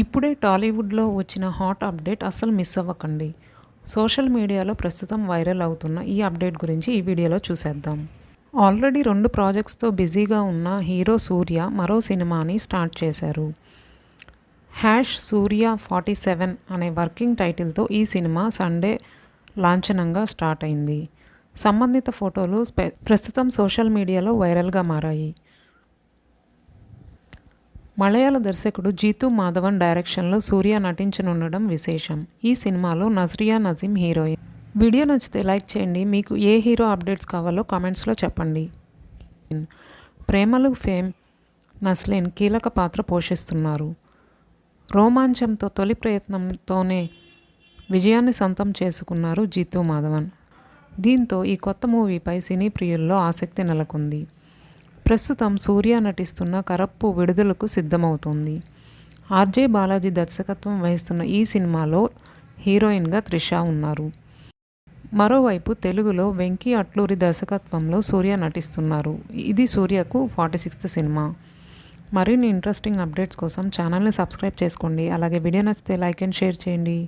ఇప్పుడే టాలీవుడ్లో వచ్చిన హాట్ అప్డేట్ అస్సలు మిస్ అవ్వకండి. సోషల్ మీడియాలో ప్రస్తుతం వైరల్ అవుతున్న ఈ అప్డేట్ గురించి ఈ వీడియోలో చూసేద్దాం. ఆల్రెడీ రెండు ప్రాజెక్ట్స్తో బిజీగా ఉన్న హీరో సూర్య మరో సినిమాని స్టార్ట్ చేశారు. హ్యాష్ సూర్య ఫార్టీ సెవెన్ అనే వర్కింగ్ టైటిల్తో ఈ సినిమా సండే లాంఛనంగా స్టార్ట్ అయింది. సంబంధిత ఫోటోలు ప్రస్తుతం సోషల్ మీడియాలో వైరల్గా మారాయి. మలయాళ దర్శకుడు జీతు మాధవన్ డైరెక్షన్లో సూర్య నటించనుండడం విశేషం. ఈ సినిమాలో నజ్రియా నజీం హీరోయిన్. వీడియో నచ్చితే లైక్ చేయండి. మీకు ఏ హీరో అప్డేట్స్ కావాలో కామెంట్స్లో చెప్పండి. ప్రేమలు ఫేమ్ నస్లేన్ కీలక పాత్ర పోషిస్తున్నారు. రోమాంచంతో తొలి ప్రయత్నంతోనే విజయాన్ని సొంతం చేసుకున్నారు జీతు మాధవన్. దీంతో ఈ కొత్త మూవీపై సినీ ప్రియుల్లో ఆసక్తి నెలకొంది. ప్రస్తుతం సూర్య నటిస్తున్న కరప్పు విడుదలకు సిద్ధమవుతుంది. ఆర్జే బాలాజీ దర్శకత్వం వహిస్తున్న ఈ సినిమాలో హీరోయిన్గా త్రిష ఉన్నారు. మరోవైపు తెలుగులో వెంకీ అట్లూరి దర్శకత్వంలో సూర్య నటిస్తున్నారు. ఇది సూర్యకు ఫార్టీ సిక్స్త్ సినిమా. మరిన్ని ఇంట్రెస్టింగ్ అప్డేట్స్ కోసం ఛానల్ని సబ్స్క్రైబ్ చేసుకోండి. అలాగే వీడియో నచ్చితే లైక్ అండ్ షేర్ చేయండి.